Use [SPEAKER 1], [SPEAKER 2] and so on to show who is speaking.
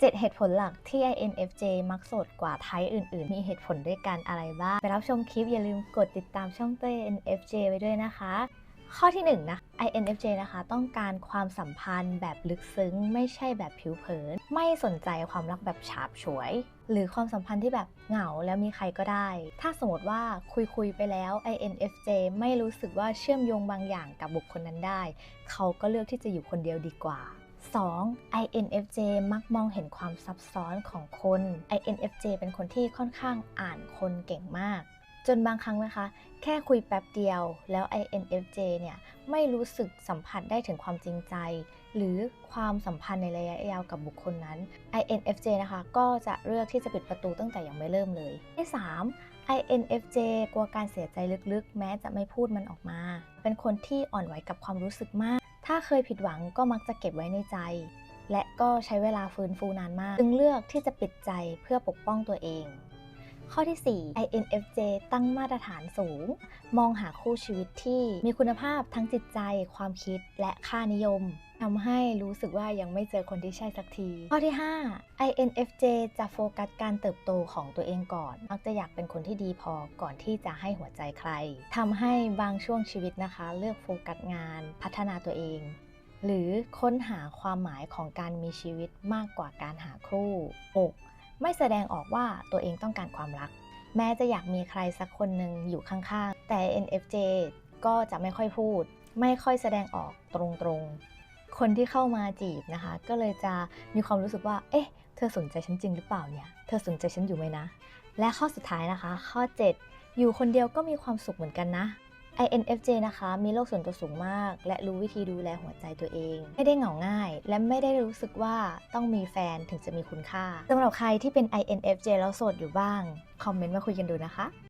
[SPEAKER 1] 7 เหตุผลหลักที่ INFJ มักโสดกว่าไทป์อื่น ๆ มีเหตุผลด้วยกันอะไรบ้าง ไปรับชมคลิปอย่าลืมกดติดตามช่องเต้ INFJ ไว้ด้วยนะคะ ข้อที่1นะ INFJ นะคะต้องการความสัมพันธ์แบบลึกซึ้ง ไม่ใช่แบบผิวเผิน ไม่สนใจความรักแบบฉาบฉวย หรือความสัมพันธ์ที่แบบเหงาแล้วมีใครก็ได้ ถ้าสมมติว่าคุยคุยไปแล้ว INFJ ไม่รู้สึกว่าเชื่อมโยงบางอย่างกับบุคคลนั้นได้ เขาก็เลือกที่จะอยู่คนเดียวดีกว่า 2. INFJ มักมองเห็นความซับซ้อนของคน INFJ เป็นคนที่ค่อนข้างอ่านคนเก่งมาก จนบางครั้งนะคะ แค่คุยแป๊บเดียว แล้ว INFJ เนี่ยไม่รู้สึกสัมผัสได้ถึงความจริงใจ หรือความสัมพันธ์ในระยะยาวกับบุคคลนั้น INFJ นะคะก็จะเลือกที่จะปิดประตูตั้งแต่ยังไม่เริ่มเลยที่3 INFJ กลัวการเสียใจลึกๆ แม้จะไม่พูดมันออกมา เป็นคนที่อ่อนไหวกับความรู้สึกมาก ถ้าเคยผิดหวังก็มักจะเก็บไว้ในใจ และก็ใช้เวลาฟื้นฟูนานมาก จึงเลือกที่จะปิดใจเพื่อปกป้องตัวเอง ข้อที่ 4 INFJ ตั้งมาตรฐานสูง มองหาคู่ชีวิตที่มีคุณภาพทั้งจิตใจ ความคิดและค่านิยมทำให้รู้สึกว่ายังไม่เจอคนที่ใช่สักที ข้อที่ 5 INFJ จะโฟกัสการเติบโตของตัวเองก่อน มักจะอยากเป็นคนที่ดีพอก่อนที่จะให้หัวใจใครทำให้บางช่วงชีวิตนะคะ เลือกโฟกัสงานพัฒนาตัวเอง หรือค้นหาความหมายของการมีชีวิตมากกว่าการหาคู่ 6. ไม่แสดงออกว่าตัวเองต้องการความรัก แม้จะอยากมีใครสักคนหนึ่งอยู่ข้างๆ แต่ NFJ ก็จะไม่ค่อยพูด ไม่ค่อยแสดงออกตรงๆ คนที่เข้ามาจีบนะคะ ก็เลยจะมีความรู้สึกว่า เอ๊ะ เธอสนใจฉันจริงหรือเปล่าเนี่ย เธอสนใจฉันอยู่ไหมนะ และข้อสุดท้ายนะคะ ข้อ 7 อยู่คนเดียวก็มีความสุขเหมือนกันนะ INFJ นะคะ มีโลกส่วนตัวสูงมาก และรู้วิธีดูแลหัวใจตัวเอง ไม่ได้เหงาง่าย และไม่ได้รู้สึกว่าต้องมีแฟนถึงจะมีคุณค่าสำหรับใครที่เป็น INFJ แล้วโสดอยู่บ้าง คอมเมนต์มาคุยกันดูนะคะ